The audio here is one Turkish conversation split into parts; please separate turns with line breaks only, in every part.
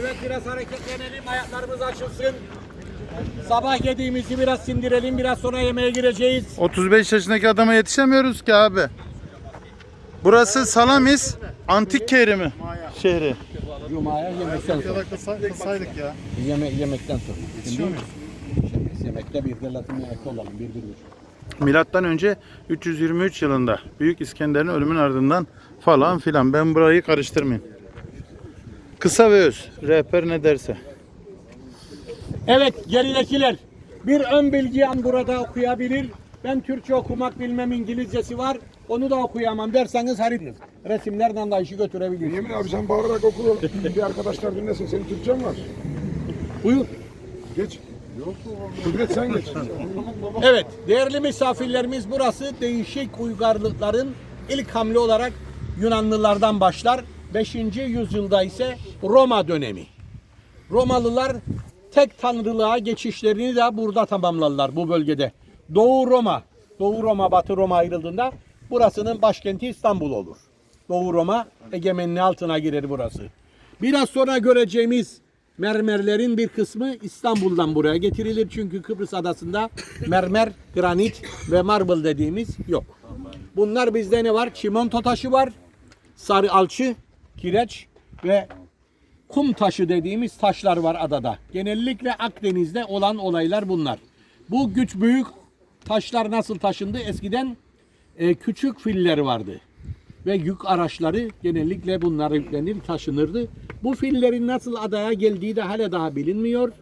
Evet biraz hareketlenelim, ayaklarımız açılsın. Sabah yediğimizi biraz sindirelim, biraz sonra yemeğe gireceğiz.
35 yaşındaki adama yetişemiyoruz ki abi. Burası Salamis Antik Kerimi şehri.
Cuma'ya yemekten sonra.
saydık ya.
Yeme yemekten sonra. Şimdi biz yemekte bir de Latin yemekte olalım, bir bir bir.
Milattan önce 323 yılında Büyük İskender'in ölümün ardından falan filan. Ben burayı karıştırmayayım. Kısa ve öz. Rehber ne derse.
Evet geridekiler bir ön bilgiyen burada okuyabilir. Ben Türkçe okumak bilmem İngilizcesi var. Onu da okuyamam derseniz harit resimlerden de işi götürebilirsiniz.
Yemin abi sen bağırarak oku. Bir arkadaşlar dinlesin. Senin Türkçen var.
Buyur.
Geç. Kudret sen geç.
Evet değerli misafirlerimiz burası değişik uygarlıkların ilk hamle olarak Yunanlılardan başlar. 5. yüzyılda ise Roma dönemi. Romalılar tek tanrılığa geçişlerini de burada tamamladılar bu bölgede. Doğu Roma, Doğu Roma, Batı Roma ayrıldığında burasının başkenti İstanbul olur. Doğu Roma egemenliği altına girer burası. Biraz sonra göreceğimiz mermerlerin bir kısmı İstanbul'dan buraya getirilir. Çünkü Kıbrıs adasında mermer, granit ve marble dediğimiz yok. Bunlar bizde ne var? Çimento taşı var, sarı alçı, kireç ve kum taşı dediğimiz taşlar var adada. Genellikle Akdeniz'de olan olaylar bunlar. Bu güç büyük taşlar nasıl taşındı? Eskiden e, küçük filler vardı. Ve yük araçları genellikle bunlara yüklenir, taşınırdı. Bu fillerin nasıl adaya geldiği de hala daha bilinmiyor.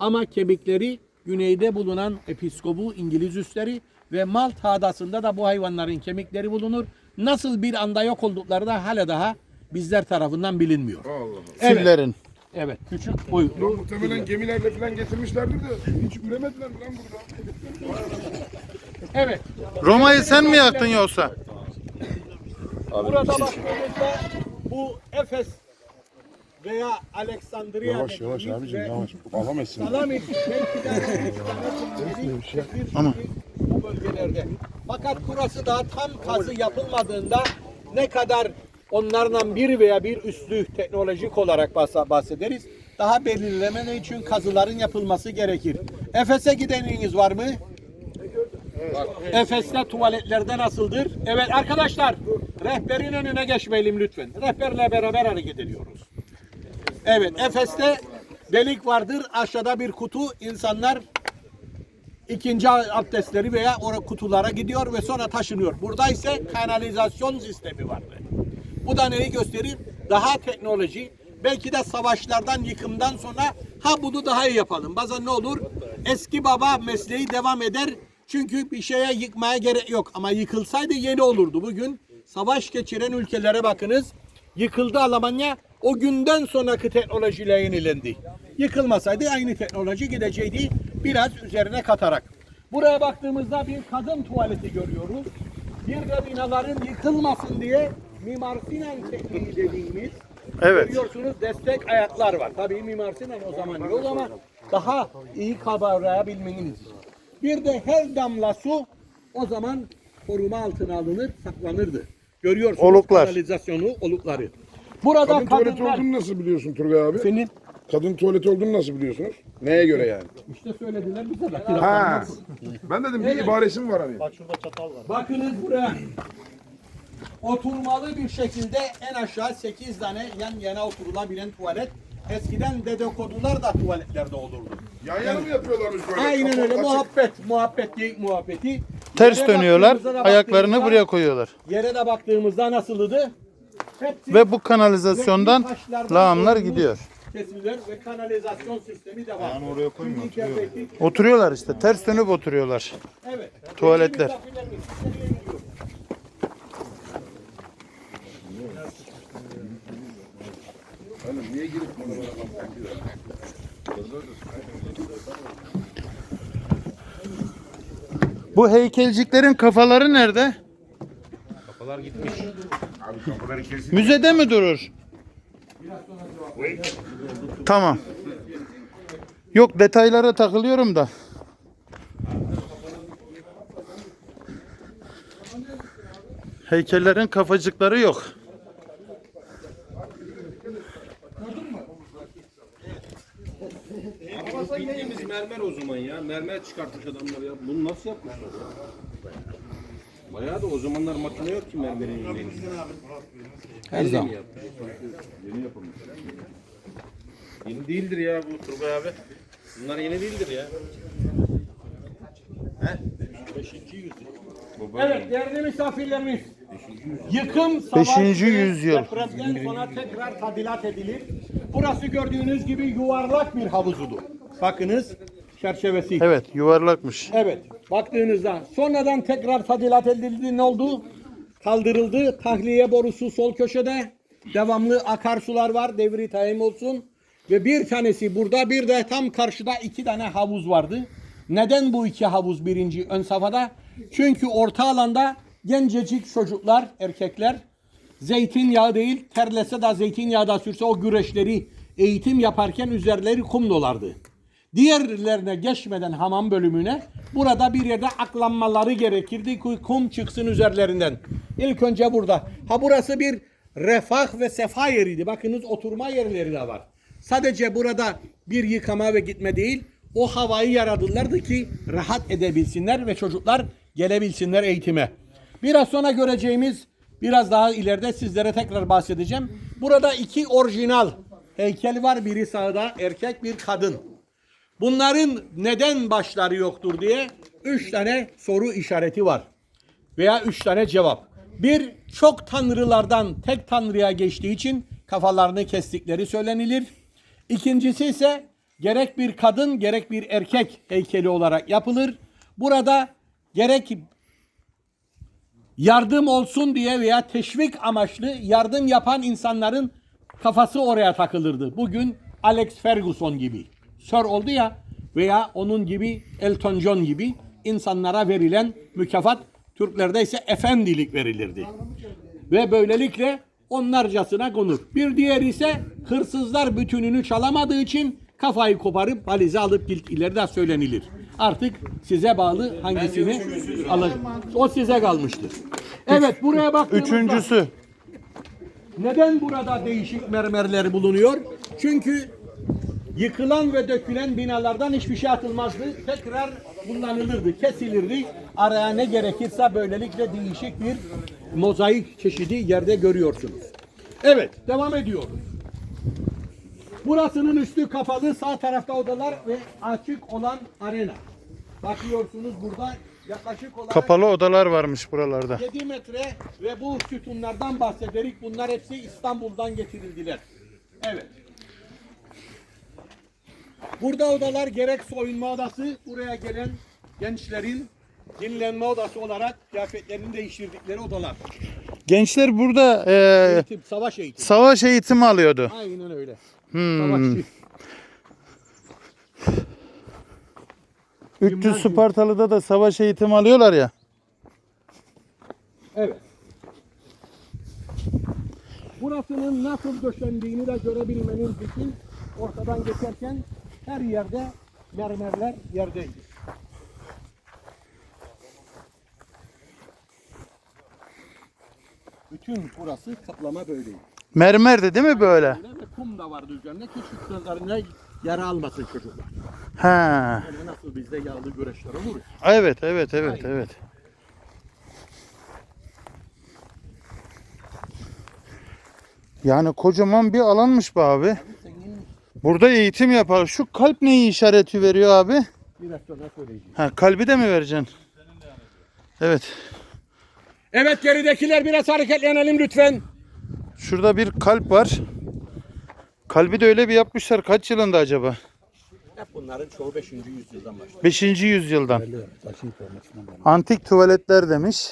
Ama kemikleri güneyde bulunan episkobu İngiliz üsleri ve Malta adasında da bu hayvanların kemikleri bulunur. Nasıl bir anda yok oldukları da hala daha bizler tarafından bilinmiyor. Evet.
Fillerin.
Evet, küçük boyutlu.
Muhtemelen gemilerle falan getirmişlerdir de hiç üremediler mi lan burada?
Evet.
Roma'yı sen mi yaktın yoksa?
Burada baktığımızda bu Efes veya Aleksandriya
Yavaş yavaş abicim yavaş. Alamazsın.
Bir
Ama-
bu bölgelerde. Fakat burası da tam kazı yapılmadığında ne kadar onlardan bir veya bir üstü teknolojik olarak bahs- bahsederiz. Daha belirleme için kazıların yapılması gerekir. Efes'e gideniniz var mı? Efes'te tuvaletlerde nasıldır? Evet arkadaşlar rehberin önüne geçmeyelim lütfen. Rehberle beraber hareket ediyoruz. Evet Efes'te delik vardır. Aşağıda bir kutu. insanlar ikinci abdestleri veya o kutulara gidiyor ve sonra taşınıyor. Burada ise kanalizasyon sistemi vardı. Bu da neyi gösterir? Daha teknoloji. Belki de savaşlardan, yıkımdan sonra ha bunu daha iyi yapalım. Bazen ne olur? Eski baba mesleği devam eder. Çünkü bir şeye yıkmaya gerek yok. Ama yıkılsaydı yeni olurdu. Bugün savaş geçiren ülkelere bakınız. Yıkıldı Almanya. O günden sonraki teknolojiyle yenilendi. Yıkılmasaydı aynı teknoloji gidecekti. Biraz üzerine katarak. Buraya baktığımızda bir kadın tuvaleti görüyoruz. Bir de binaların yıkılmasın diye Mimar Sinan tekniği dediğimiz
Evet.
Görüyorsunuz destek ayaklar var. Tabii Mimar Sinan o zaman yok ama daha iyi kavrayabilmeniz için. Bir de her damla su o zaman koruma altına alınır, saklanırdı. Görüyorsunuz
Oluklar.
kanalizasyonu, olukları. Burada
Kadın tuvaleti
kadınlar...
olduğunu nasıl biliyorsun Turgay abi?
Senin
Kadın tuvaleti olduğunu nasıl biliyorsunuz? Neye göre yani?
işte söylediler bize de.
Ha. Ben dedim bir ibaresi mi var hani?
Bakınız buraya. Oturmalı bir şekilde en aşağı 8 tane yan yana oturulabilen tuvalet. Eskiden dedikodular da tuvaletlerde olurdu.
Yan yana mı yapıyorlarmış böyle?
Aynen
Kapak
öyle
açık.
muhabbet, muhabbet geyik muhabbeti.
Ters
Yere
dönüyorlar.
baktığımızda da
Ayaklarını
baktığımızda-
buraya koyuyorlar.
Yere de baktığımızda nasıldı? Hepsi
Ve bu kanalizasyondan
taşlardan
lağımlar gidiyor.
Kesimler ve kanalizasyon sistemi de var. Yani oraya koymuyor.
Oturuyorlar işte. Ters dönüp oturuyorlar.
Evet.
Tuvaletler.
Misafirlerimiz, nereye gidiyor?
Bu heykelciklerin kafaları nerede?
Abi kapıları kesin.
Müzede mi durur? Tamam. Yok detaylara takılıyorum da. Heykellerin kafacıkları yok.
O zaman ya. Mermer çıkartmış adamlar ya. Bunu nasıl yapmışlar ya? Bayağı da o zamanlar makine yok ki mermerin yüzeyi.
Her zaman.
Yeni yapılmış. Yeni değildir ya bu Turgay abi. Bunlar yeni değildir ya.
Evet değerli misafirlerimiz. Yıkım, savaş
Beşinci yüzyıl.
depremden sonra tekrar tadilat edilir. Burası gördüğünüz gibi yuvarlak bir havuzudur. Bakınız çerçevesi.
Evet yuvarlakmış.
Evet. Baktığınızda sonradan tekrar tadilat edildi. Ne oldu? Kaldırıldı. Tahliye borusu sol köşede. Devamlı akarsular var. Devri tayin olsun. Ve bir tanesi burada bir de tam karşıda iki tane havuz vardı. Neden bu iki havuz birinci ön safhada? Çünkü orta alanda gencecik çocuklar, erkekler zeytinyağı değil terlese de zeytinyağı da sürse o güreşleri eğitim yaparken üzerleri kum dolardı. Diğerlerine geçmeden hamam bölümüne burada bir yerde aklanmaları gerekirdi ki kum çıksın üzerlerinden. İlk önce burada. Ha burası bir refah ve sefa yeriydi. Bakınız oturma yerleri de var. Sadece burada bir yıkama ve gitme değil, o havayı yaradılardı ki rahat edebilsinler ve çocuklar gelebilsinler eğitime. Biraz sonra göreceğimiz biraz daha ileride sizlere tekrar bahsedeceğim. Burada iki orijinal heykel var. Biri sağda erkek bir kadın. Bunların neden başları yoktur diye üç tane soru işareti var. Veya üç tane cevap. Bir, çok tanrılardan tek tanrıya geçtiği için kafalarını kestikleri söylenilir. İkincisi ise gerek bir kadın gerek bir erkek heykeli olarak yapılır. Burada gerek yardım olsun diye veya teşvik amaçlı yardım yapan insanların kafası oraya takılırdı. Bugün Alex Ferguson gibi. Sir oldu ya veya onun gibi Elton John gibi insanlara verilen mükafat Türklerde ise efendilik verilirdi. Ve böylelikle onlarcasına konur. Bir diğer ise hırsızlar bütününü çalamadığı için kafayı koparıp valize alıp gittikleri de söylenilir. Artık size bağlı hangisini alır. O size kalmıştır. Evet buraya baktığımızda
Üçüncüsü.
neden burada değişik mermerler bulunuyor? Çünkü yıkılan ve dökülen binalardan hiçbir şey atılmazdı. Tekrar kullanılırdı, kesilirdi. Araya ne gerekirse böylelikle değişik bir mozaik çeşidi yerde görüyorsunuz. Evet, devam ediyoruz. Burasının üstü kapalı, sağ tarafta odalar ve açık olan arena. Bakıyorsunuz burada yaklaşık olarak
Kapalı odalar varmış buralarda.
7 metre ve bu sütunlardan bahsederik. Bunlar hepsi İstanbul'dan getirildiler. Evet. Burada odalar gerek soyunma odası, buraya gelen gençlerin dinlenme odası olarak kıyafetlerini değiştirdikleri odalar.
Gençler burada e,
Eğitim, savaş eğitimi.
savaş eğitimi alıyordu.
Aynen öyle.
Hmm.
Savaşçı.
300 Spartalı'da da savaş eğitimi alıyorlar ya.
Evet. Burasının nasıl döşendiğini de görebilmeniz için ortadan geçerken her yerde mermerler yerdeydi. Bütün burası kaplama böyleydi.
Mermerdi değil mi böyle?
Ve kum da vardı üzerinde ki çocuklarına yara almasın çocuklar.
Ha.
Yani nasıl bizde yağlı güreşler olur ya.
Evet, evet, evet,
Aynen.
evet. Yani kocaman bir alanmış be abi. Burada eğitim yapar. Şu kalp neyi işareti veriyor abi?
biraz sonra söyleyeceğim.
Ha kalbi de mi vereceksin? Evet.
Evet geridekiler biraz hareketlenelim lütfen.
Şurada bir kalp var. Kalbi de öyle bir yapmışlar. Kaç yılında acaba?
Hep bunların çoğu 5. yüzyıldan başlıyor.
5. yüzyıldan. Antik tuvaletler demiş.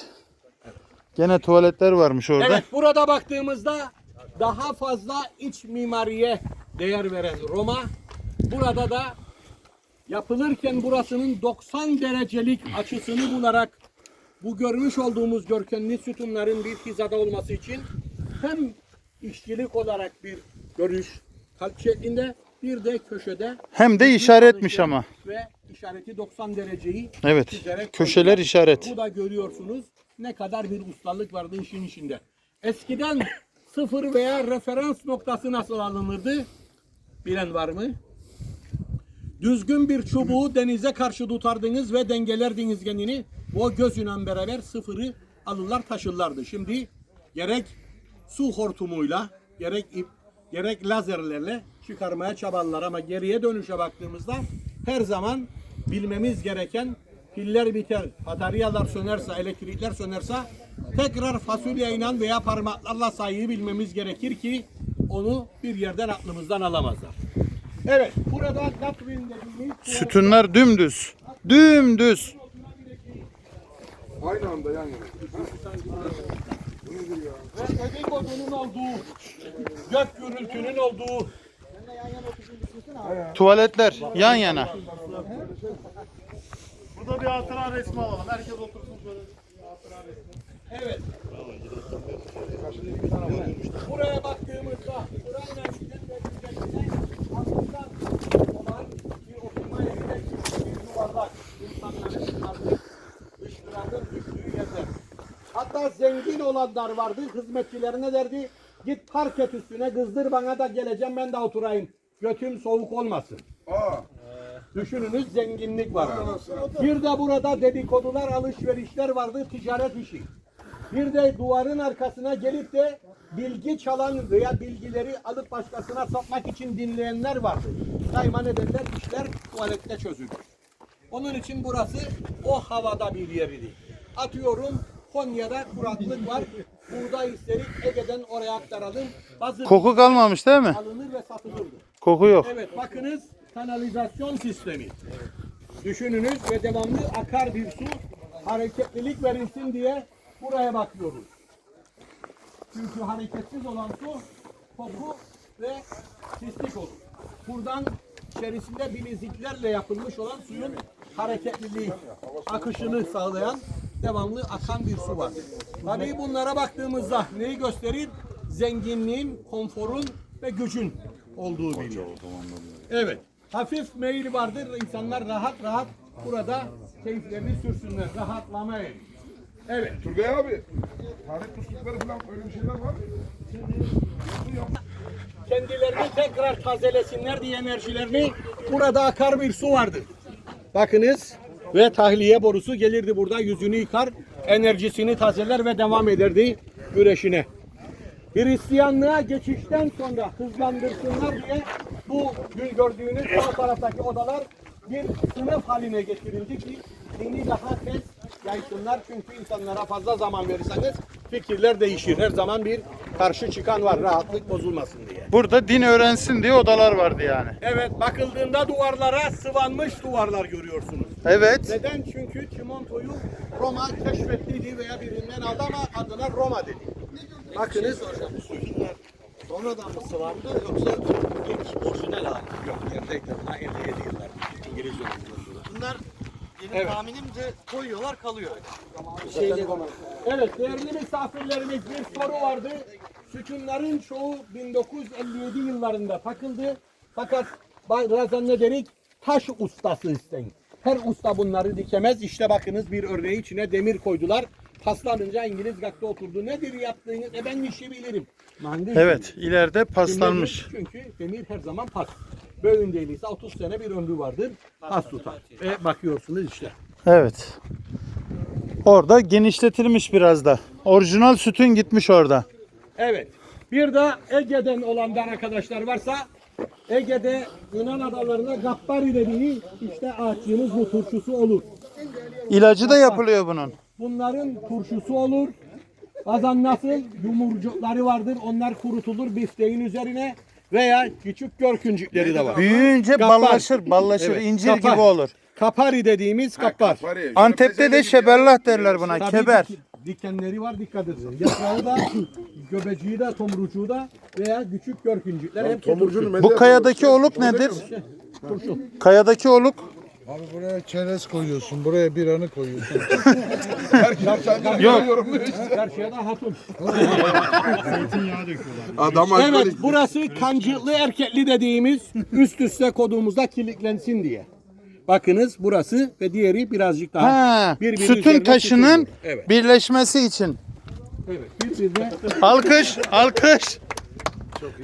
Gene tuvaletler varmış orada.
Evet burada baktığımızda daha fazla iç mimariye değer veren Roma burada da yapılırken burasının 90 derecelik açısını bularak bu görmüş olduğumuz görkemli sütunların bir hizada olması için hem işçilik olarak bir görüş kalp şeklinde bir de köşede
Hem de işaretmiş ama.
ve işareti 90 dereceyi
Evet. Köşeler
koydular.
işaret.
Bu da görüyorsunuz ne kadar bir ustalık vardı işin içinde. Eskiden sıfır veya referans noktası nasıl alınırdı? Bilen var mı? Düzgün bir çubuğu denize karşı tutardınız ve dengelerdiniz kendini. O gözüyle beraber sıfırı alırlar taşırlardı. Şimdi gerek su hortumuyla gerek ip gerek lazerlerle çıkarmaya çabalar ama geriye dönüşe baktığımızda her zaman bilmemiz gereken piller biter, bataryalar sönerse, elektrikler sönerse tekrar fasulyeyle veya parmaklarla sayıyı bilmemiz gerekir ki onu bir yerden aklımızdan alamazlar. Evet, burada Gatwin dediğimiz
Sütunlar dümdüz. Dümdüz.
Aynı anda yan yana.
ve dedikodunun olduğu, gök gürültünün olduğu
Tuvaletler yan yana.
Burada bir hatıra resmi alalım. Herkes otursun şöyle.
Evet. Buraya baktığımızda burayla giden ve güzelliğine aslında olan bir oturma yerine bir yuvarlak insanların artık dışkılarının düştüğü yerler. Hatta zengin olanlar vardı hizmetçilerine derdi git park et üstüne kızdır bana da geleceğim ben de oturayım. Götüm soğuk olmasın.
Aa,
Düşününüz zenginlik var. Bir de burada dedikodular, alışverişler vardı, ticaret işi. Bir de duvarın arkasına gelip de bilgi çalan veya bilgileri alıp başkasına satmak için dinleyenler vardı. Daima ne derler? İşler tuvalette çözülür. Onun için burası o havada bir yeriydi. Atıyorum Konya'da kuraklık var. Buğday isterik Ege'den oraya aktaralım. Bazı
Koku kalmamış değil mi?
alınır ve satılırdı.
Koku yok.
Evet bakınız kanalizasyon sistemi. Düşününüz ve devamlı akar bir su hareketlilik verilsin diye buraya bakıyoruz. Çünkü hareketsiz olan su koku ve pislik olur. Buradan içerisinde bileziklerle yapılmış olan suyun hareketliliği, akışını sağlayan devamlı akan bir su var. Tabii bunlara baktığımızda neyi gösterir? Zenginliğin, konforun ve gücün olduğu biliniyor. Evet. Hafif meyil vardır. İnsanlar rahat rahat burada keyiflerini sürsünler. Rahatlama evi. Evet.
Turgay abi. Tarih puslukları falan öyle bir şeyler var.
kendilerini tekrar tazelesinler diye enerjilerini burada akar bir su vardı. Bakınız ve tahliye borusu gelirdi burada yüzünü yıkar, enerjisini tazeler ve devam ederdi güreşine. Hristiyanlığa geçişten sonra hızlandırsınlar diye bu gün gördüğünüz sağ taraftaki odalar bir sınıf haline getirildi ki dini daha tez yaysınlar. Çünkü insanlara fazla zaman verirseniz fikirler değişir. Her zaman bir karşı çıkan var rahatlık bozulmasın diye.
Burada din öğrensin diye odalar vardı yani.
Evet bakıldığında duvarlara sıvanmış duvarlar görüyorsunuz.
Evet.
Neden? Çünkü çimentoyu Roma keşfettiydi veya birinden aldı ama adına Roma dedi. Bakınız.
Sonradan mı sıvandı yoksa ilk orijinal hali?
Yok yerdeydi. Ha 57 yıllar. İngiliz yolunda.
Bunlar benim
Evet.
tahminimce koyuyorlar kalıyor.
Evet değerli misafirlerimiz bir soru vardı. Sütunların çoğu 1957 yıllarında takıldı. Fakat bazen ne dedik? Taş ustası isteyin. Her usta bunları dikemez. İşte bakınız bir örneği içine demir koydular. Paslanınca İngiliz gakta oturdu. Nedir yaptığınız? E ben işi bilirim. Mühendis
Evet. ileride paslanmış.
Çünkü demir her zaman pas. Böğün değilse 30 sene bir ömrü vardır. Pas tutar. Ve bakıyorsunuz işte.
Evet. Orada genişletilmiş biraz da. Orijinal sütun gitmiş orada.
Evet. Bir de Ege'den olanlar arkadaşlar varsa Ege'de Yunan adalarında gappari dediği işte ağaççığımız bu turşusu olur.
İlacı da yapılıyor bunun.
Bunların turşusu olur. Bazen nasıl yumurcukları vardır. Onlar kurutulur bifteğin üzerine veya küçük görküncükleri de var.
Büyüyünce
Gappar.
ballaşır, ballaşır,
Evet,
incir
kapar.
gibi olur.
Kapari dediğimiz kappar.
Kapari.
Antep'te de şeberlah derler buna,
Tabii
keber.
dik- dikenleri var dikkat edin. Yaprağı da, göbeciği de, tomrucuğu da veya küçük görküncükler hep
Bu kayadaki oluk nedir?
turşu.
Kayadaki oluk
Abi buraya çerez koyuyorsun, buraya bir anı koyuyorsun.
Yok.
Karşıya da hatun.
Adam
Evet burası kancıklı erkekli dediğimiz üst üste koduğumuzda kilitlensin diye. Bakınız burası ve diğeri birazcık daha.
ha,
birbiri üzerine
taşının
tutuyor. Evet.
birleşmesi için.
Evet. Birbirine
Alkış, alkış.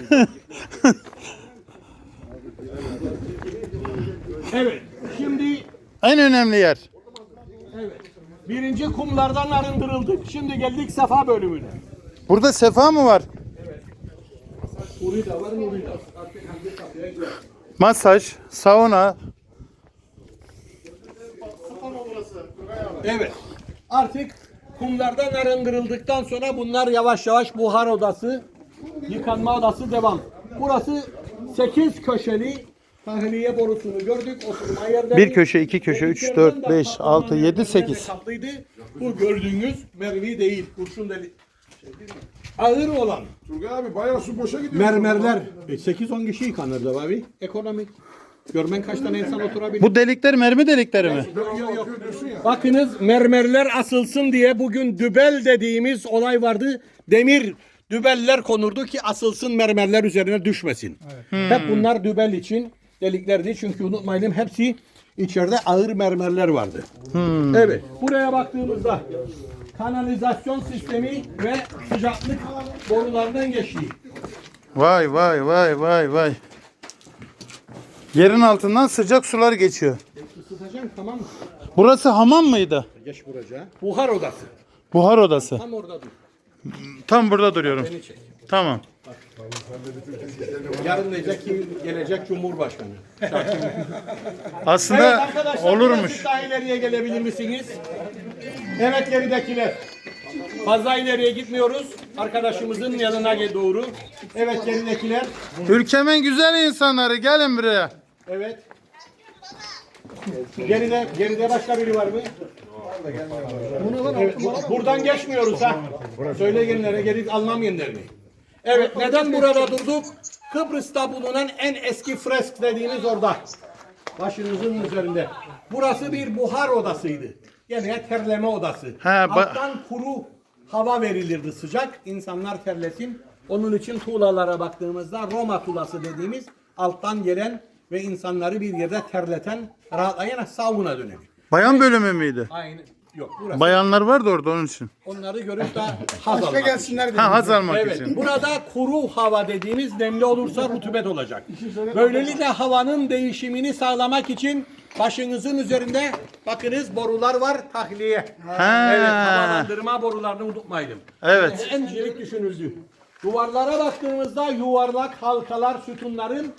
Evet.
En önemli yer.
evet. Birinci kumlardan arındırıldık. Şimdi geldik sefa bölümüne.
Burada sefa mı var?
Da var, Nuri da.
Masaj, sauna.
Evet. Artık kumlardan arındırıldıktan sonra bunlar yavaş yavaş buhar odası, yıkanma odası devam. Burası 8 köşeli tahliye borusunu gördük. Oturma yerleri.
Bir köşe, iki köşe, üç, dört, beş, altı, yedi, sekiz.
kaplıydı. Bu gördüğünüz mermi değil, kurşun deli. Ağır olan
Turgay abi bayağı su boşa gidiyor.
mermerler. E, 8-10 kişi yıkanırdı abi. Ekonomik. Görmen kaç tane insan oturabilir.
Bu delikler mermi delikleri mi?
Yok yok diyorsun ya.
Bakınız mermerler asılsın diye bugün dübel dediğimiz olay vardı. Demir dübeller konurdu ki asılsın mermerler üzerine düşmesin. Hep bunlar dübel için deliklerdi. Çünkü unutmayalım hepsi içeride ağır mermerler vardı. Evet. Buraya baktığımızda kanalizasyon sistemi ve sıcaklık borularından geçtiği.
Vay vay vay vay vay. Yerin altından sıcak sular geçiyor.
Isıtacaksın tamam mı?
Burası hamam mıydı?
Geç buraya. Buhar odası.
Buhar odası.
Tam orada dur.
Tam burada duruyorum.
Beni çek.
Tamam.
Yarın diyecek ki gelecek Cumhurbaşkanı.
Aslında
Evet arkadaşlar
olurmuş.
birazcık daha ileriye gelebilir misiniz? Evet geridekiler. Fazla ileriye gitmiyoruz. Arkadaşımızın yanına doğru. Evet geridekiler.
Ülkemin güzel insanları gelin buraya.
Evet. Geride, geride başka biri var mı? Evet, buradan geçmiyoruz ha. Söyle genlere, geri anlamayanlarını. Evet, neden burada durduk? Kıbrıs'ta bulunan en eski fresk dediğimiz orada. Başınızın üzerinde. Burası bir buhar odasıydı. Yani terleme odası.
Ha, ba-
Alttan kuru hava verilirdi sıcak. insanlar terlesin. Onun için tuğlalara baktığımızda Roma tuğlası dediğimiz alttan gelen ve insanları bir yerde terleten, rahatlayan sauna dönemi.
Bayan bölümü müydü?
Aynı. Yok burası.
Bayanlar vardı orada onun için.
Onları görüp de haz almak.
gelsinler
Ha haz almak
Evet,
için.
burada kuru hava dediğimiz nemli olursa rutubet olacak. Böylelikle havanın değişimini sağlamak için başınızın üzerinde bakınız borular var tahliye.
Ha.
Evet, havalandırma borularını unutmayalım.
Evet.
Encilik düşünüldü. Duvarlara baktığımızda yuvarlak halkalar, sütunların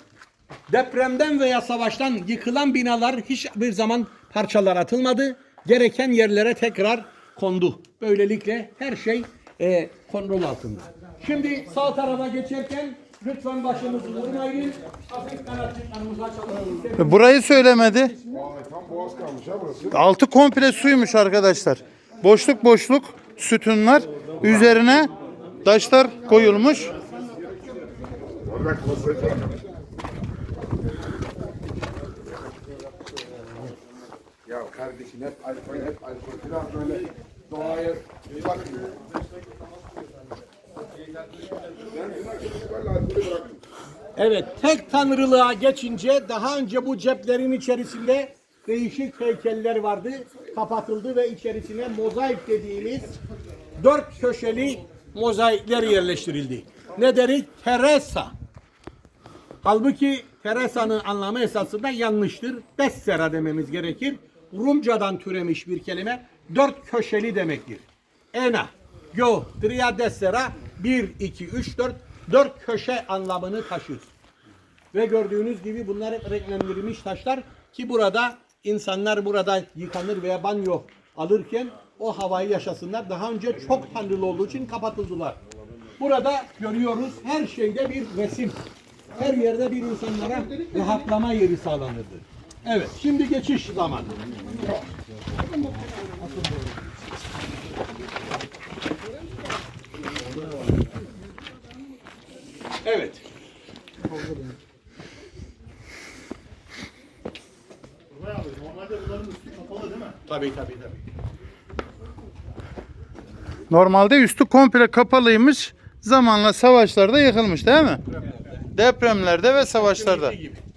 depremden veya savaştan yıkılan binalar hiçbir zaman parçalar atılmadı. Gereken yerlere tekrar kondu. Böylelikle her şey e, kontrol altında. Şimdi sağ tarafa geçerken lütfen başınızı vurmayın. Hafif kanatçıklarımızı açalım.
Burayı söylemedi.
Vay tam boğaz kalmış ha burası.
Altı komple suymuş arkadaşlar. Boşluk boşluk sütunlar üzerine taşlar koyulmuş.
Bak hep alkol hep alkol biraz böyle doğaya bakmıyor.
Evet, tek tanrılığa geçince daha önce bu ceplerin içerisinde değişik heykeller vardı. Kapatıldı ve içerisine mozaik dediğimiz dört köşeli mozaikler yerleştirildi. Ne dedik? Teresa. Halbuki Teresa'nın anlamı esasında yanlıştır. Dessera dememiz gerekir. Rumcadan türemiş bir kelime. Dört köşeli demektir. Ena, yo, tria dessera, bir, iki, üç, dört, dört köşe anlamını taşır. Ve gördüğünüz gibi bunlar renklendirilmiş taşlar ki burada insanlar burada yıkanır veya banyo alırken o havayı yaşasınlar. Daha önce çok tanrılı olduğu için kapatıldılar. Burada görüyoruz her şeyde bir resim. Her yerde bir insanlara rahatlama yeri sağlanırdı. Evet, şimdi geçiş zamanı. Evet.
Normalde bunların üstü kapalı değil mi?
Tabii tabii tabii.
Normalde üstü komple kapalıymış. Zamanla savaşlarda yıkılmış değil mi? Depremlerde ve savaşlarda.
Gibi.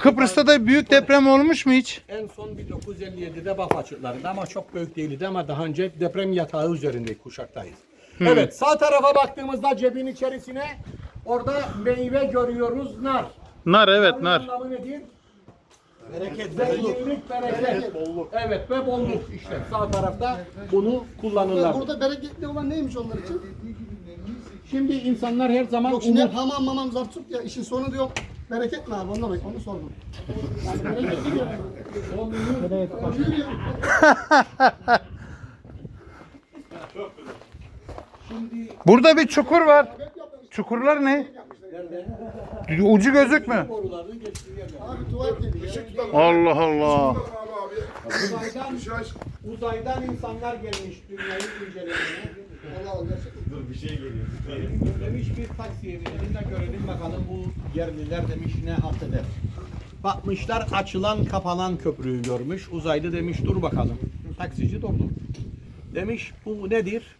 Kıbrıs'ta da büyük deprem olmuş mu hiç?
En son 1957'de Baf açıklarında ama çok büyük değildi ama daha önce deprem yatağı üzerinde kuşaktayız. Evet sağ tarafa baktığımızda cebin içerisine orada meyve görüyoruz nar.
Nar evet
Narın
nar.
anlamı nedir? Bereket, zenginlik, bereket. Evet ve bolluk işte sağ tarafta bunu kullanırlar.
Burada bereketli olan neymiş onlar için?
Şimdi insanlar her zaman
Yok şimdi
umut
hamam mamam zartçuk ya işin sonu diyor. Bereket mi abi onunla bak onu sordum.
Burada bir çukur var. Çukurlar ne? Ucu gözükmüyor. Allah Allah.
Uzaydan,
Bir şey
uzaydan insanlar gelmiş dünyayı incelemeye.
Allah Allah gerçekten.
Demiş bir taksiye binelim de görelim bakalım bu yerliler demiş ne halt eder. Bakmışlar açılan kapanan köprüyü görmüş. Uzaylı demiş dur bakalım. Taksici durdu. Demiş bu nedir?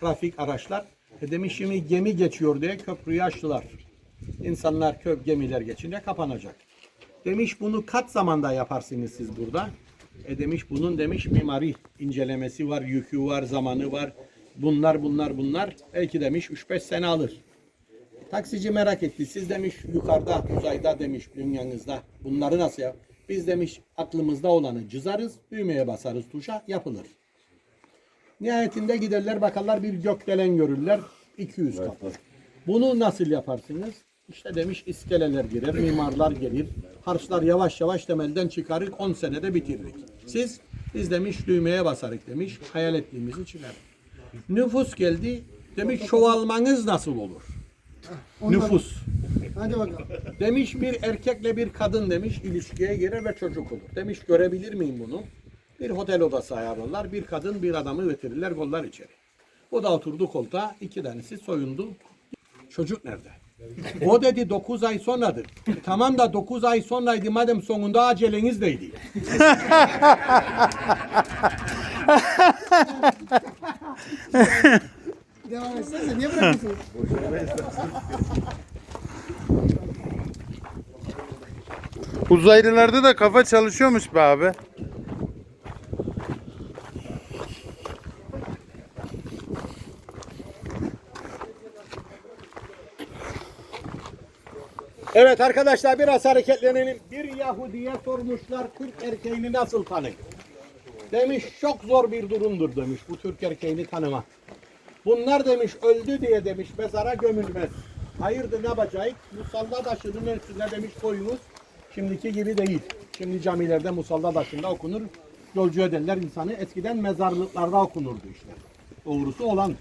Trafik araçlar. E demiş şimdi gemi geçiyor diye köprüyü açtılar. İnsanlar köp gemiler geçince kapanacak. Demiş bunu kaç zamanda yaparsınız siz burada? E demiş bunun demiş mimari incelemesi var, yükü var, zamanı var. Bunlar bunlar bunlar. Belki demiş 3-5 sene alır. Taksici merak etti. Siz demiş yukarıda uzayda demiş dünyanızda bunları nasıl yap? Biz demiş aklımızda olanı cızarız, düğmeye basarız tuşa yapılır. Nihayetinde giderler bakarlar bir gökdelen görürler 200 kapı. Bunu nasıl yaparsınız? İşte demiş iskeleler girer, mimarlar gelir. Harçlar yavaş yavaş temelden çıkarık 10 senede bitiririk. Siz biz demiş düğmeye basarık demiş hayal ettiğimizi çıkarır. Nüfus geldi demiş çoğalmanız nasıl olur? Nüfus.
Hadi bakalım.
Demiş bir erkekle bir kadın demiş ilişkiye girer ve çocuk olur. Demiş görebilir miyim bunu? Bir otel odası ayarlarlar. Bir kadın bir adamı getirirler gollar içeri. O da oturdu koltuğa. iki tanesi soyundu. Çocuk nerede? O dedi 9 ay sonradır. Tamam da 9 ay sonraydı madem sonunda aceleniz neydi?
Devam etsenize niye bırakıyorsunuz?
Uzaylılarda da kafa çalışıyormuş be abi.
Evet arkadaşlar biraz hareketlenelim. Bir Yahudi'ye sormuşlar Türk erkeğini nasıl tanır? Demiş çok zor bir durumdur demiş bu Türk erkeğini tanımak. Bunlar demiş öldü diye demiş mezara gömülmez. Hayırdır ne yapacağız? Musalla taşının üstüne demiş koyunuz. Şimdiki gibi değil. Şimdi camilerde musalla taşında okunur. Yolcu ederler insanı. Eskiden mezarlıklarda okunurdu işte. Doğrusu olan.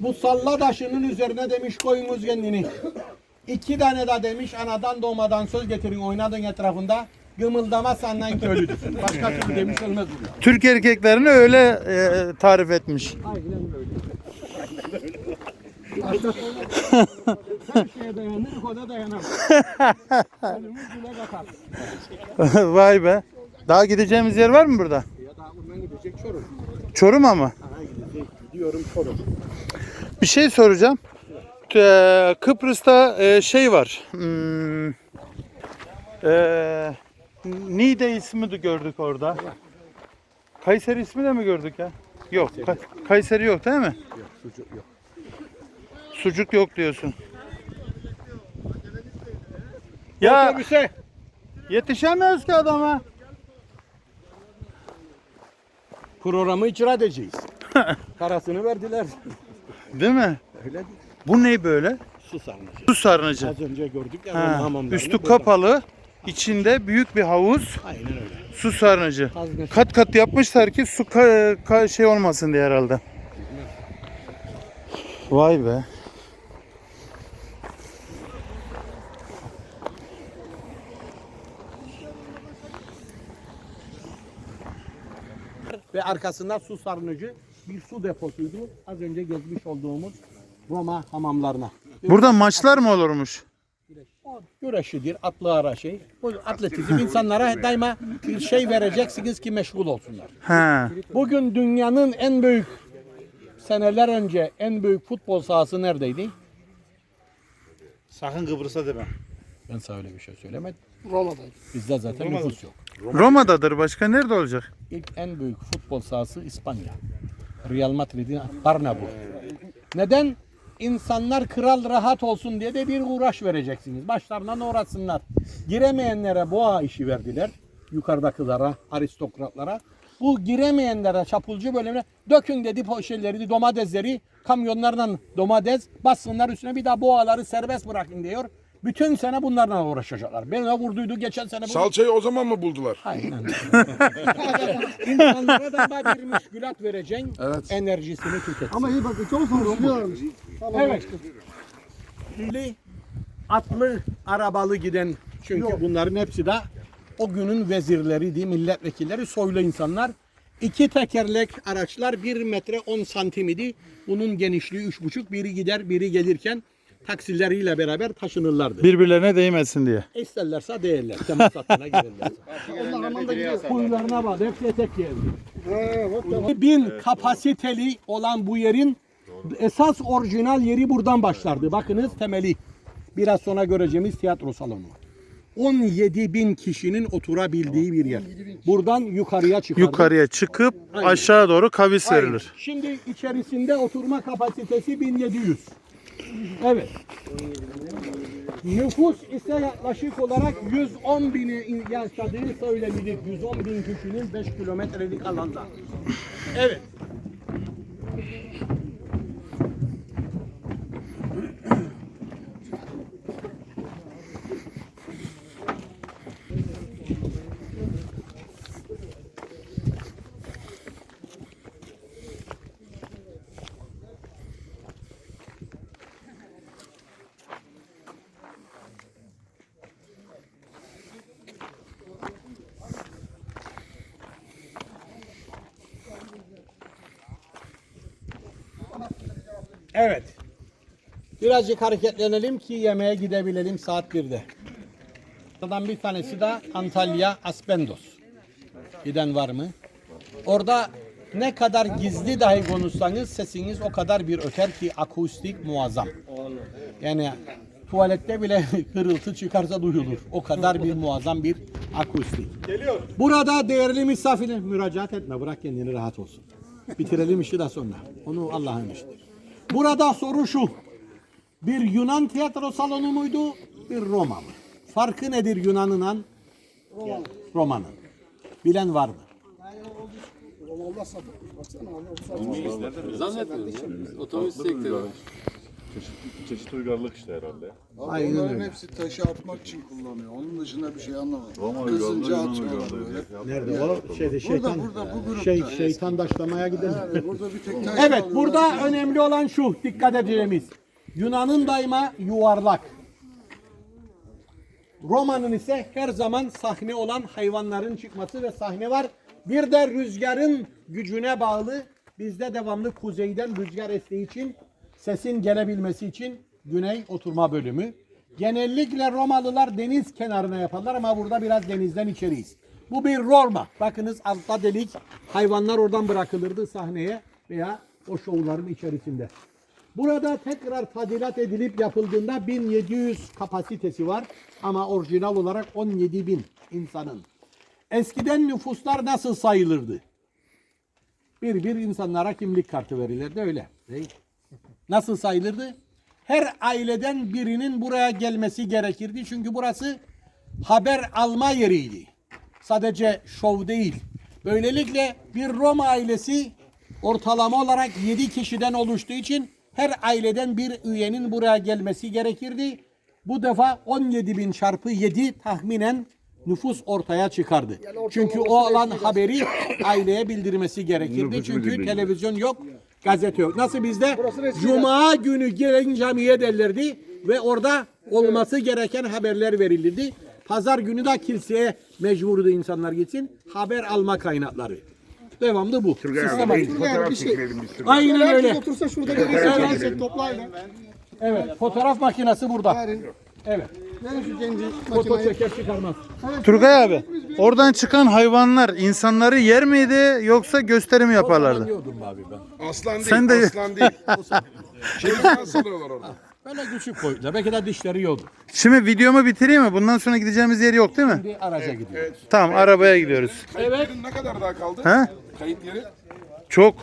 Bu salla taşının üzerine demiş koyunuz kendini. İki tane de demiş anadan doğmadan söz getirin oynadın etrafında. Gımıldama senden köylüdür. Başka türlü demiş ölmez bunlar.
Türk erkeklerini öyle e, tarif etmiş.
Aynen öyle. Her şeye dayanır, o da dayanamaz. Katar.
Vay be. Daha gideceğimiz yer var mı burada?
Ya da buradan gidecek Çorum.
Çorum ama.
Aha gidecek, gidiyorum Çorum.
Bir şey soracağım. Ee, Kıbrıs'ta e, şey var. Hmm, e, Niğde ismi de gördük orada. Kayseri ismi de mi gördük ya? Yok. Ka- Kayseri yok değil mi?
Yok, sucuk yok.
Sucuk yok diyorsun. Ya
Otobüse.
yetişemiyoruz ki adama.
Programı icra edeceğiz. Parasını verdiler.
Değil mi?
Öyle değil.
Bu ne böyle?
Su sarnıcı.
Su sarnıcı.
Az önce gördük ya
Ha,
hamamlarını.
üstü
burada.
kapalı, içinde büyük bir havuz,
Aynen öyle.
su sarnıcı.
Haznesi.
Kat kat yapmışlar ki su ka- ka- şey olmasın diye herhalde. Vay be.
Ve arkasında su sarnıcı bir su deposuydu. Az önce gezmiş olduğumuz Roma hamamlarına.
Burada maçlar mı olurmuş?
Güreşidir, atlı ara şey. Bu atletizm insanlara daima bir şey vereceksiniz ki meşgul olsunlar.
He.
Bugün dünyanın en büyük seneler önce en büyük futbol sahası neredeydi?
Sakın Kıbrıs'a deme.
Ben sana öyle bir şey söylemedim.
Roma'dayım.
Bizde zaten nüfus yok.
Roma'dadır başka nerede olacak?
İlk en büyük futbol sahası İspanya. Real Madrid'in Bernabeu. Neden? İnsanlar kral rahat olsun diye de bir uğraş vereceksiniz. Başlarından uğraşsınlar. Giremeyenlere boğa işi verdiler. Yukarıdakilere, aristokratlara. Bu giremeyenlere çapulcu bölümüne dökün dedi şeyleri, domatesleri kamyonlarla domates bassınlar üstüne bir daha boğaları serbest bırakın diyor. Bütün sene bunlarla uğraşacaklar. Beni vurduydu geçen sene. bu-
Salçayı o zaman mı buldular?
Aynen. İnsanlara da bir müşkülat vereceksin.
Evet.
Enerjisini tüketsin.
Ama iyi bakın çok sürüyorlarmış.
Evet. Atlı, atlı arabalı giden çünkü bunların hepsi de o günün vezirleriydi, milletvekilleri, soylu insanlar. İki tekerlek araçlar 1 metre 10 santim idi. Bunun genişliği üç buçuk. Biri gider, biri gelirken taksileriyle beraber taşınırlardı.
Birbirlerine değmesin diye.
İsterlerse değerler. Temas hattına gelirler. Kuyularına bak. Hepsi tek geldi. Bin kapasiteli olan bu yerin esas orijinal yeri buradan başlardı. Bakınız temeli. Biraz sonra göreceğimiz tiyatro salonu. 17 bin kişinin oturabildiği bir yer. Buradan yukarıya çıkardı.
Yukarıya çıkıp
Aynen.
aşağı doğru kavis
Aynen.
verilir.
Şimdi içerisinde oturma kapasitesi 1700. Evet. Nüfus ise yaklaşık olarak 110 bini yaşadığı söylenir. 110 bin kişinin 5 kilometrelik alanda. Evet. Birazcık hareketlenelim ki yemeğe gidebilelim saat 1'de. Oradan bir tanesi de Antalya Aspendos. Giden var mı? Orada ne kadar gizli dahi konuşsanız sesiniz o kadar bir öter ki akustik muazzam. Yani tuvalette bile hırıltı çıkarsa duyulur. O kadar bir muazzam bir akustik. Geliyor. Burada değerli misafirler müracaat etme bırak kendini rahat olsun. Bitirelim işi de sonra. Onu Allah'ın işidir. Burada soru şu. Bir Yunan tiyatro salonu muydu? Bir Roma mı? Farkı nedir Yunan'ınla Roma'nın? Bilen var mı?
Otobüs sektörü.
Çeşit uygarlık işte herhalde.
Aynen
Bunların
öyle.
hepsi taşı atmak için kullanıyor. Onun dışında bir şey anlamadım.
Roma
Kızınca
uygarlığı, Yunan
atıyorlar
uygarlığı.
böyle.
Nerede o? Şeyde şeytan.
burada bu grupta.
Şey, şeytan daşlamaya gidelim.
Yani burada bir tek taş
Evet burada önemli olan şu dikkat edeceğimiz. Yunan'ın daima yuvarlak. Roma'nın ise her zaman sahne olan hayvanların çıkması ve sahne var. Bir de rüzgarın gücüne bağlı bizde devamlı kuzeyden rüzgar estiği için sesin gelebilmesi için güney oturma bölümü. Genellikle Romalılar deniz kenarına yaparlar ama burada biraz denizden içeriyiz. Bu bir Roma. Bakınız altta delik hayvanlar oradan bırakılırdı sahneye veya o şovların içerisinde. Burada tekrar tadilat edilip yapıldığında 1700 kapasitesi var ama orijinal olarak 17 bin insanın. Eskiden nüfuslar nasıl sayılırdı? Bir bir insanlara kimlik kartı verilirdi öyle. Değil. Nasıl sayılırdı? Her aileden birinin buraya gelmesi gerekirdi. Çünkü burası haber alma yeriydi. Sadece şov değil. Böylelikle bir Roma ailesi ortalama olarak 7 kişiden oluştuğu için her aileden bir üyenin buraya gelmesi gerekirdi. Bu defa 17 bin çarpı 7 tahminen nüfus ortaya çıkardı. Çünkü o alan haberi aileye bildirmesi gerekirdi. Çünkü televizyon yok, gazete yok. Nasıl bizde? Cuma günü gelen camiye derlerdi ve orada olması gereken haberler verilirdi. Pazar günü de kiliseye mecburdu insanlar gitsin. Haber alma kaynakları. Devamlı bu. Sistem aynı.
Fotoğraf çekelim biz.
Aynen öyle.
Otursa şurada
Evet.
toplayla.
Evet. Fotoğraf makinesi burada. Evet.
Verin şu genci
Foto çeker çıkarmaz.
Turgay abi oradan çıkan hayvanlar insanları yer miydi yoksa gösterim yaparlardı?
Yiyordum abi ben.
Aslan değil,
Sen de-
aslan değil. Şeytan salıyorlar orada.
Böyle küçük boyutlar. Belki de dişleri yiyordu.
Şimdi videomu bitireyim mi? Bundan sonra gideceğimiz yer yok değil mi?
Şimdi araca gidiyor.
Tamam arabaya gidiyoruz.
Yerin ne kadar daha kaldı?
He?
Kayıt yeri?
Çok.